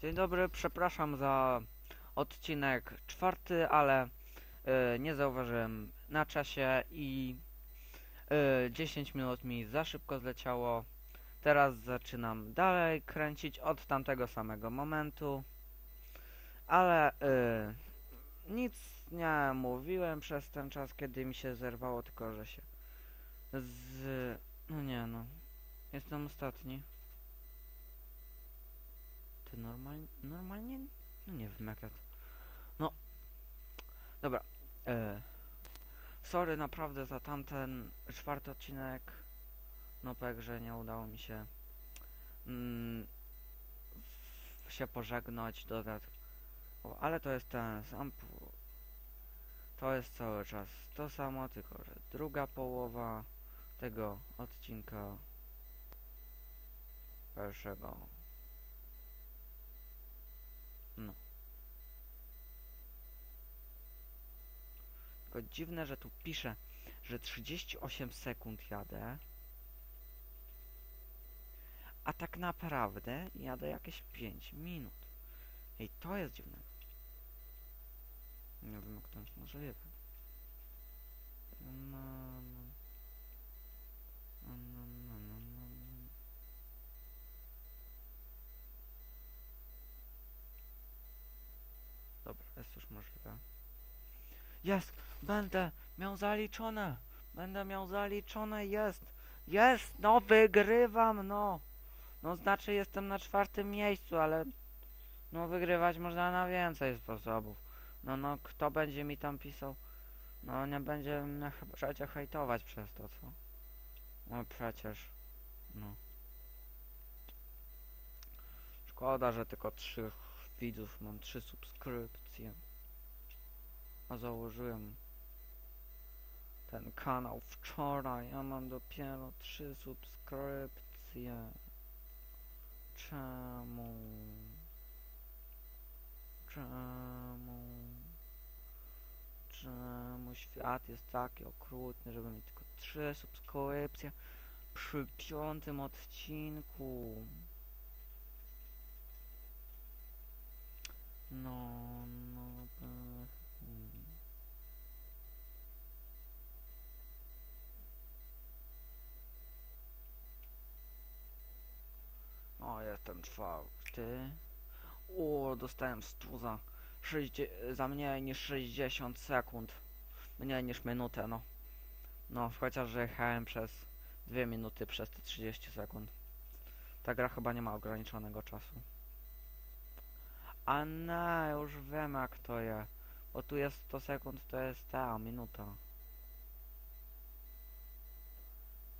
Dzień dobry, przepraszam za odcinek czwarty, ale y, nie zauważyłem na czasie i y, 10 minut mi za szybko zleciało. Teraz zaczynam dalej kręcić od tamtego samego momentu, ale y, nic nie mówiłem przez ten czas, kiedy mi się zerwało, tylko że się z... no nie no, jestem ostatni. Ty normalnie, normalnie? No nie wiem jak ja to... No, dobra. E, sorry naprawdę za tamten czwarty odcinek. No tak, że nie udało mi się mm, się pożegnać, dodać. O, ale to jest ten sam... To jest cały czas to samo, tylko że druga połowa tego odcinka pierwszego no. Tylko dziwne, że tu pisze, że 38 sekund jadę. A tak naprawdę jadę jakieś 5 minut. I to jest dziwne. Nie wiem jak to jest możliwe. No, no, no, no, no, no, no. Dobra, jest już możliwe. Jest! Będę miał zaliczone! Będę miał zaliczone, jest! Jest! No wygrywam, no! No znaczy jestem na czwartym miejscu, ale... No wygrywać można na więcej sposobów. No no, kto będzie mi tam pisał? No nie będzie mnie chyba przecież hejtować przez to, co? No przecież... No. Szkoda, że tylko trzech widzów mam, trzy subskrypcje. A założyłem ten kanał wczoraj, a mam dopiero trzy subskrypcje. Czemu? Czemu? Czemu świat jest taki okrutny, żeby mieć tylko trzy subskrypcje przy piątym odcinku? No, no, tak. mm. O, jestem czwarty. O, dostałem stu za, 60, za mniej niż 60 sekund. Mniej niż minutę, no. No, chociaż jechałem przez 2 minuty przez te 30 sekund. Ta gra chyba nie ma ograniczonego czasu. A nie, już wiem jak to jest. Bo tu jest 100 sekund, to jest ta minuta.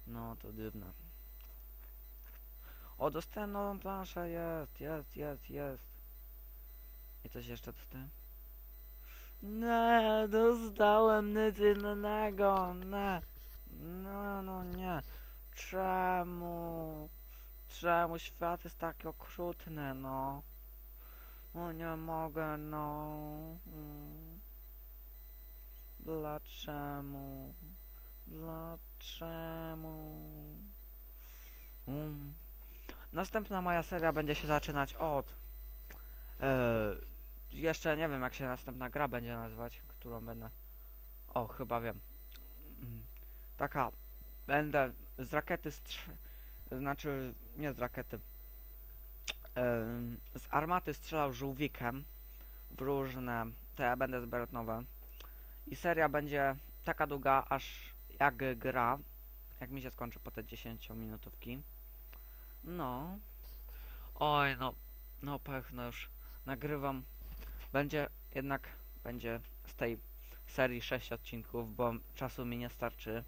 No, to dziwne. O, dostałem nową planszę, jest, jest, jest, jest. I coś jeszcze dostałem? Nie, dostałem nic innego, nie. No, no nie. Czemu? Czemu świat jest taki okrutny, no? No nie mogę, no. Dlaczemu? Dlaczemu? Mm. Następna moja seria będzie się zaczynać od... E, jeszcze nie wiem jak się następna gra będzie nazywać, którą będę... O, chyba wiem. Mm. Taka... Będę z rakiety strz... Znaczy, nie z rakiety. Z armaty strzelał żółwikiem w różne... Ja będę zbierać nowe. I seria będzie taka długa, aż jak gra. Jak mi się skończy po te 10 minutówki. No. Oj, no. No pech, no już nagrywam. Będzie jednak, będzie z tej serii 6 odcinków, bo czasu mi nie starczy.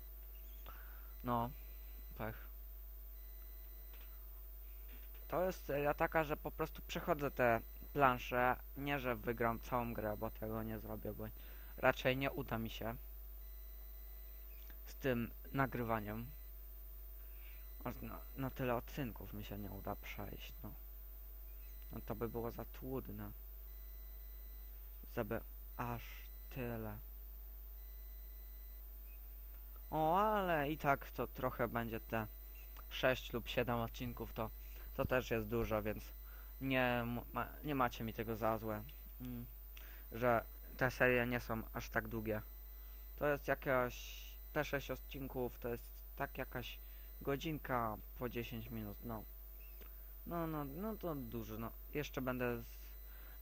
No, pech. To jest seria taka, że po prostu przechodzę te plansze. Nie, że wygram całą grę, bo tego nie zrobię, bo raczej nie uda mi się z tym nagrywaniem. Na, na tyle odcinków mi się nie uda przejść, no. No to by było za trudne. Żeby aż tyle. O, ale i tak to trochę będzie te 6 lub 7 odcinków, to, to też jest dużo, więc nie, ma, nie macie mi tego za złe, mm, że te serie nie są aż tak długie. To jest jakaś, te 6 odcinków, to jest tak jakaś godzinka po 10 minut, no. No, no, no to dużo, no. Jeszcze będę, z,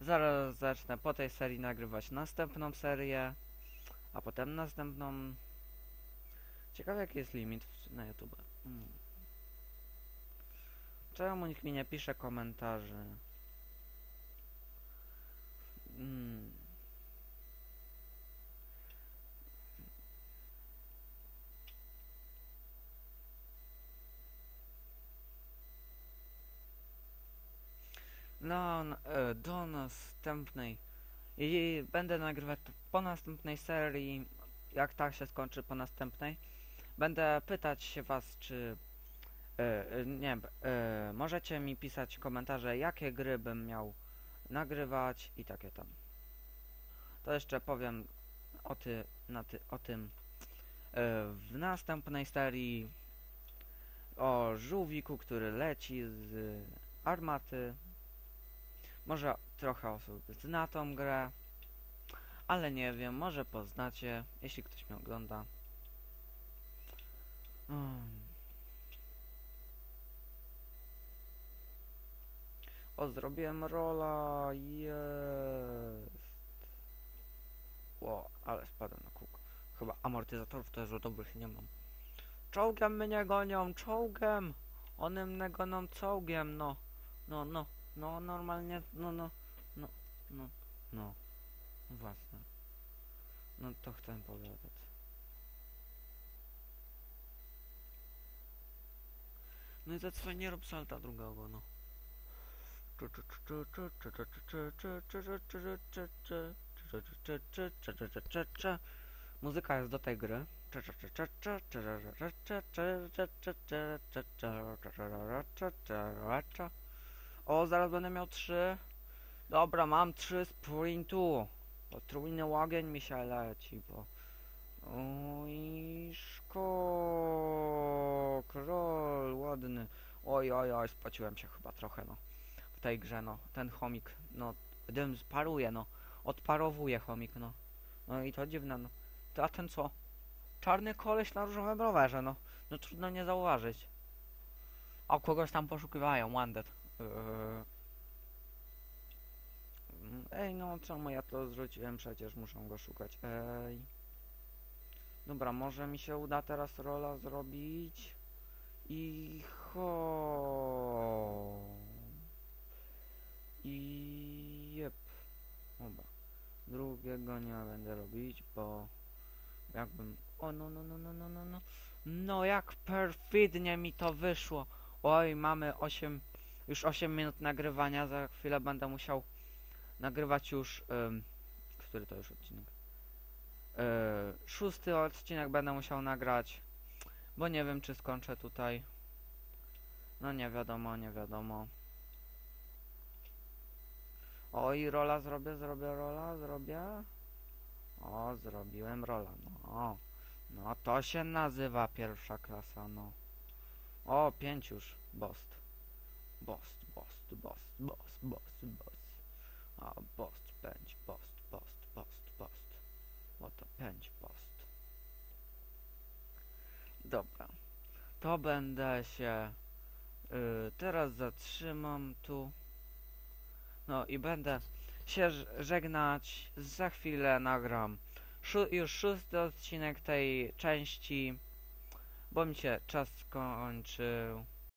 zaraz zacznę po tej serii nagrywać następną serię, a potem następną. Ciekawe jaki jest limit na YouTube. Mm. Czemu nikt mi nie pisze komentarzy? Mm. No, e, do następnej. I będę nagrywać po następnej serii. Jak tak się skończy po następnej. Będę pytać się was, czy. E, e, nie, możecie mi pisać komentarze, jakie gry bym miał nagrywać i takie tam. To jeszcze powiem o, ty, ty, o tym w następnej serii. O żółwiku, który leci z armaty. Może trochę osób zna tą grę, ale nie wiem, może poznacie, jeśli ktoś mnie ogląda. Mm. O, zrobiłem rola, jest. Ło, ale spadłem na kółko. Chyba amortyzatorów to jest dobrych nie mam. Czołgiem mnie gonią, czołgiem! One mnie gonią czołgiem, no. No, no. No, normalnie, no, no, no, no, no, własne. No, to chcę powiedzieć. No i za nie rób salta drugiego, no. Muzyka jest do tej gry. O, zaraz będę miał trzy. Dobra, mam trzy sprintu. Potrójny ogień mi się leci, bo... Oj, szkok, rol, ładny. Oj, oj, oj, spaciłem się chyba trochę, no. W tej grze, no. Ten chomik, no. Dym sparuje, no. Odparowuje chomik, no. No i to dziwne, no. A ten co? Czarny koleś na różowym rowerze, no. No trudno nie zauważyć. A kogoś tam poszukiwają, wanted. Mm, Ej, no czemu ja to zwróciłem? Przecież muszę go szukać. Ej. Dobra, może mi się uda teraz rola zrobić. I ho. I jep. Dobra. Drugiego nie będę robić, bo jakbym... O, no, no, no, no, no, no, no. No, jak perfidnie mi to wyszło. Oj, mamy 8... Już 8 minut nagrywania, za chwilę będę musiał nagrywać już... Który to już odcinek? Yy, szósty odcinek będę musiał nagrać, bo nie wiem czy skończę tutaj. No nie wiadomo, nie wiadomo. Oj, rola zrobię, zrobię rola, zrobię. O, zrobiłem rola, no. No to się nazywa pierwsza klasa, no. O, pięć już, bost. Bost, bost, bost, bost, bost, bost. A, bost, pięć, bost, bost, bost, bost. Oto pięć post. Dobra. To będę się y, teraz zatrzymam tu. No i będę się żegnać. Za chwilę nagram już szósty odcinek tej części, bo mi się czas skończył.